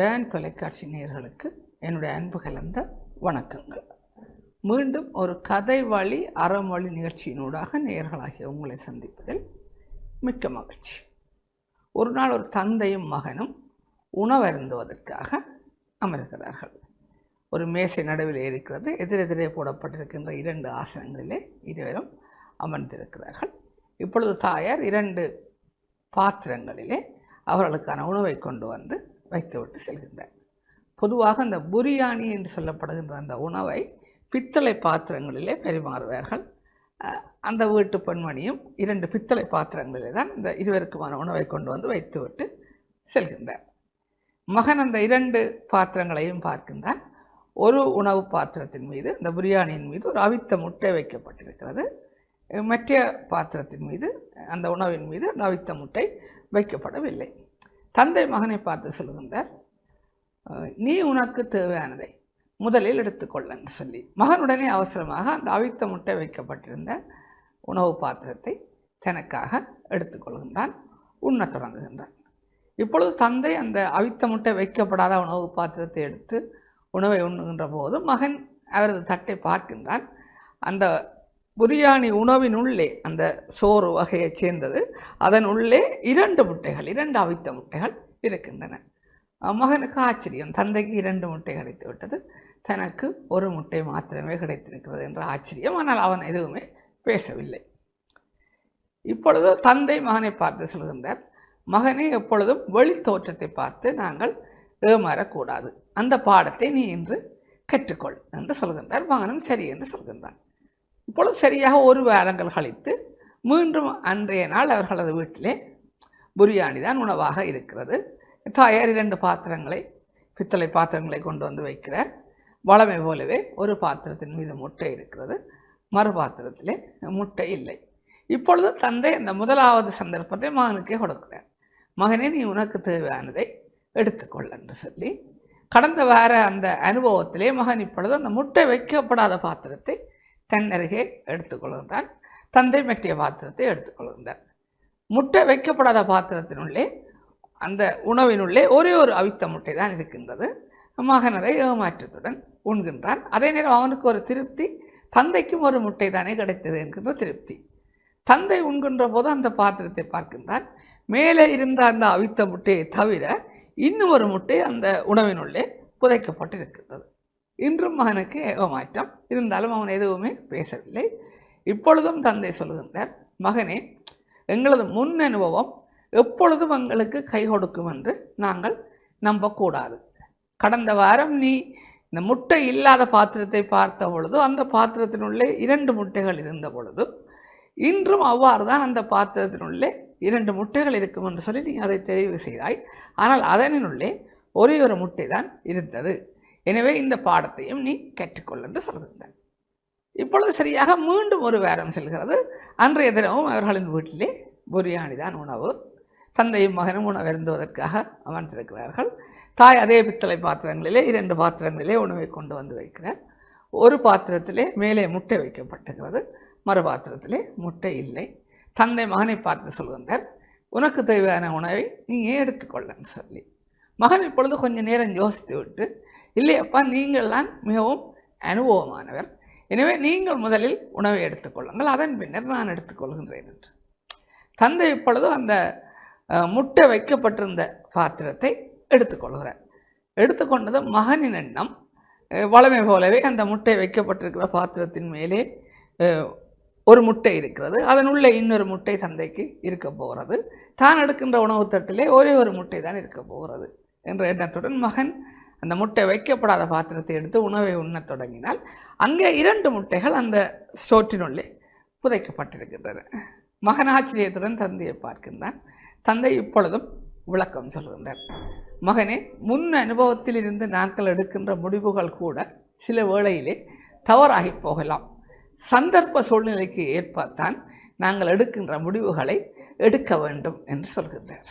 Tan தொலைக்காட்சி நேர்களுக்கு என்னுடைய அன்பு கலந்த வணக்கங்கள். மீண்டும் ஒரு கதை வழி அறமொழி நிகழ்ச்சியினூடாக நேர்களாகிய உங்களை சந்திப்பதில் மிக்க மகிழ்ச்சி. ஒரு நாள் ஒரு தந்தையும் மகனும் உணவருந்துவதற்காக அமர்கிறார்கள். ஒரு மேசை நடுவில் இருக்கிறது எதிரெதிரே போடப்பட்டிருக்கின்ற இரண்டு ஆசனங்களிலே இருவரும் அமர்ந்திருக்கிறார்கள். இப்பொழுது தாயார் இரண்டு பாத்திரங்களிலே அவர்களுக்கான உணவை கொண்டு வந்து வைத்துவிட்டு செல்கின்றார் பொதுவாக அந்த புரியாணி என்று சொல்லப்படுகின்ற அந்த உணவை பித்தளை பாத்திரங்களிலே பரிமாறுவார்கள். அந்த வீட்டு பெண்மணியும் இரண்டு பித்தளை பாத்திரங்களிலே தான் இந்த இருவருக்குமான உணவை கொண்டு வந்து வைத்துவிட்டு செல்கின்றார். மகன் அந்த இரண்டு பாத்திரங்களையும் பார்க்கின்றார். ஒரு உணவு பாத்திரத்தின் மீது இந்த பிரியாணியின் மீது ஒரு அவித்த முட்டை வைக்கப்பட்டிருக்கிறது. மற்ற பாத்திரத்தின் மீது அந்த உணவின் மீது அந்த அவித்த முட்டை வைக்கப்படவில்லை. தந்தை மகனை பார்த்து சொல்கின்றார் நீ உனக்கு தேவையானதை முதலில் எடுத்துக்கொள்ள என்று சொல்லி மகனுடனே அவசரமாக அந்த அவித்த முட்டை வைக்கப்பட்டிருந்த உணவு பாத்திரத்தை தனக்காக எடுத்துக்கொள்கின்றான் உண்ணத் தொடங்குகின்றான். இப்பொழுது தந்தை அந்த அவித்த முட்டை வைக்கப்படாத உணவு பாத்திரத்தை எடுத்து உணவை உண்ணுகின்ற போது மகன் அவரது தட்டை பார்க்கின்றான். அந்த பிரியாணி உணவின் உள்ளே அந்த சோறு வகையைச் சேர்ந்தது. அதன் உள்ளே இரண்டு முட்டைகள் இரண்டு அவித்த முட்டைகள் இருக்கின்றன. மகனுக்கு ஆச்சரியம். தந்தைக்கு இரண்டு முட்டை கிடைத்து விட்டது. தனக்கு ஒரு முட்டை மாத்திரமே கிடைத்திருக்கிறது என்ற ஆச்சரியம். ஆனால் அவன் எதுவுமே பேசவில்லை. இப்பொழுது தந்தை மகனை பார்த்து சொல்கின்றார் மகனே எப்பொழுதும் வெளி தோற்றத்தை பார்த்து நாங்கள் ஏமாறக்கூடாது. அந்த பாடத்தை நீ இன்று கற்றுக்கொள் என்று சொல்கின்றார். மகனும் சரி என்று சொல்கின்றான். இப்பொழுது சரியாக ஒரு வாரங்கள் கழித்து மீண்டும் அன்றைய நாள் அவர்களது வீட்டிலே புரியாணி தான் உணவாக இருக்கிறது. தாயார் இரண்டு பாத்திரங்களை பித்தளை பாத்திரங்களை கொண்டு வந்து வைக்கிறார் வளமை போலவே ஒரு பாத்திரத்தின் மீது முட்டை இருக்கிறது. மறு பாத்திரத்திலே முட்டை இல்லை. இப்பொழுது தந்தை அந்த முதலாவது சந்தர்ப்பத்தை மகனுக்கே கொடுக்கிறார். மகனே நீ உனக்கு தேவையானதை எடுத்துக்கொள் என்று சொல்லி கடந்த வார அந்த அனுபவத்திலே மகன் இப்பொழுது அந்த முட்டை வைக்கப்படாத பாத்திரத்தை தன் அருகே எடுத்துக்கொள்கின்றான். தந்தை மற்றிய பாத்திரத்தை எடுத்துக்கொள்கின்றார். முட்டை வைக்கப்படாத பாத்திரத்தினுள்ளே அந்த உணவினுள்ளே ஒரே ஒரு அவித்த முட்டை தான் இருக்கின்றது. மகனரை ஏமாற்றத்துடன் உண்கின்றான். அதே நேரம் அவனுக்கு ஒரு திருப்தி தந்தைக்கும் ஒரு முட்டை தானே கிடைத்தது என்கின்ற திருப்தி. தந்தை உண்கின்ற போது அந்த பாத்திரத்தை பார்க்கின்றான். மேலே இருந்த அந்த அவித்த முட்டையை தவிர இன்னும் ஒரு முட்டை அந்த உணவினுள்ளே புதைக்கப்பட்டு இருக்கின்றது இன்றும் மகனுக்கு ஏகமாற்றம் இருந்தாலும் அவன் எதுவுமே பேசவில்லை. இப்பொழுதும் தந்தை சொல்கின்றார் மகனே எங்களது முன் அனுபவம் எப்பொழுதும் எங்களுக்கு கை கொடுக்கும் என்று நாங்கள் நம்பக்கூடாது. கடந்த வாரம் நீ இந்த முட்டை இல்லாத பாத்திரத்தை பார்த்த பொழுது அந்த பாத்திரத்தினுள்ளே இரண்டு முட்டைகள் இருந்த பொழுது இன்றும் அவ்வாறு தான் அந்த பாத்திரத்தினுள்ளே இரண்டு முட்டைகள் இருக்கும் என்று சொல்லி நீ அதை தெரிவு செய்தாய். ஆனால் அதனினுள்ளே ஒரே ஒரு முட்டை தான் இருந்தது. எனவே இந்த பாடத்தையும் நீ கற்றுக்கொள் என்று சொல்கின்றான் இப்பொழுது சரியாக மீண்டும் ஒரு வேரம் செல்கிறது. அன்றைய தினமும் அவர்களின் வீட்டிலே பிரியாணி தான் உணவு. தந்தையும் மகனும் உணவருந்துவதற்காக அமர்ந்திருக்கிறார்கள். தாய் அதே பித்தளை பாத்திரங்களிலே இரண்டு பாத்திரங்களிலே உணவை கொண்டு வந்து வைக்கிறார். ஒரு பாத்திரத்திலே மேலே முட்டை வைக்கப்பட்டுகிறது மறு பாத்திரத்திலே முட்டை இல்லை. தந்தை மகனை பார்த்து சொல்கின்றார் உனக்கு தேவையான உணவை நீ ஏன் எடுத்துக்கொள்ளன்னு சொல்லி. மகன் இப்பொழுது கொஞ்ச நேரம் யோசித்து விட்டு இல்லையப்பா நீங்கள் தான் மிகவும் அனுபவமானவர். எனவே நீங்கள் முதலில் உணவை எடுத்துக்கொள்ளுங்கள் அதன் பின்னர் நான் எடுத்துக்கொள்கின்றேன் என்று. தந்தை இப்பொழுது அந்த முட்டை வைக்கப்பட்டிருந்த பாத்திரத்தை எடுத்துக்கொள்கிறார் எடுத்துக்கொண்டது மகனின் எண்ணம். வளமை போலவே அந்த முட்டை வைக்கப்பட்டிருக்கிற பாத்திரத்தின் மேலே ஒரு முட்டை இருக்கிறது. அதனுள்ளே இன்னொரு முட்டை தந்தைக்கு இருக்க போகிறது. தான் எடுக்கின்ற உணவு தட்டிலே ஒரே ஒரு முட்டை தான் இருக்க போகிறது என்ற எண்ணத்துடன் மகன் அந்த முட்டை வைக்கப்படாத பாத்திரத்தை எடுத்து உணவை உண்ணத் தொடங்கினால் அங்கே இரண்டு முட்டைகள் அந்த சோற்றினுள்ளே புதைக்கப்பட்டிருக்கின்றன. மகன் ஆச்சரியத்துடன் தந்தையை பார்க்கின்றான். தந்தை இப்பொழுதும் விளக்கம் சொல்கின்றார். மகனே முன் அனுபவத்தில் இருந்து நாங்கள் எடுக்கின்ற முடிவுகள் கூட சில வேளையிலே தவறாகி போகலாம். சந்தர்ப்ப சூழ்நிலைக்கு ஏற்பத்தான் நாங்கள் எடுக்கின்ற முடிவுகளை எடுக்க வேண்டும் என்று சொல்கின்றார்.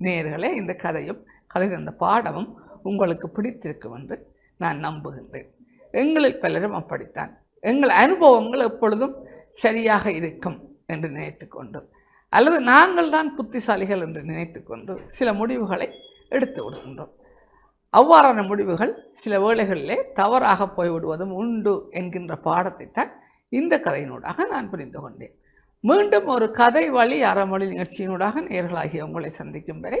நேர்களே இந்த கதையும் கதை இந்த பாடமும் உங்களுக்கு பிடித்திருக்கும் என்று நான் நம்புகின்றேன். எங்களில் பலரும் அப்படித்தான். எங்கள் அனுபவங்கள் எப்பொழுதும் சரியாக இருக்கும் என்று நினைத்துக்கொண்டு அல்லது நாங்கள் தான் புத்திசாலிகள் என்று நினைத்துக்கொண்டு சில முடிவுகளை எடுத்து விடுகின்றோம் அவ்வாறான முடிவுகள் சில வேளைகளிலே தவறாக போய்விடுவதும் உண்டு என்கின்ற பாடத்தை தான் இந்த கதையினூடாக நான் புரிந்து கொண்டேன். மீண்டும் ஒரு கதை வழி அறமொழி நிகழ்ச்சியினூடாக நேர்களாகிய உங்களை சந்திக்கும் வரை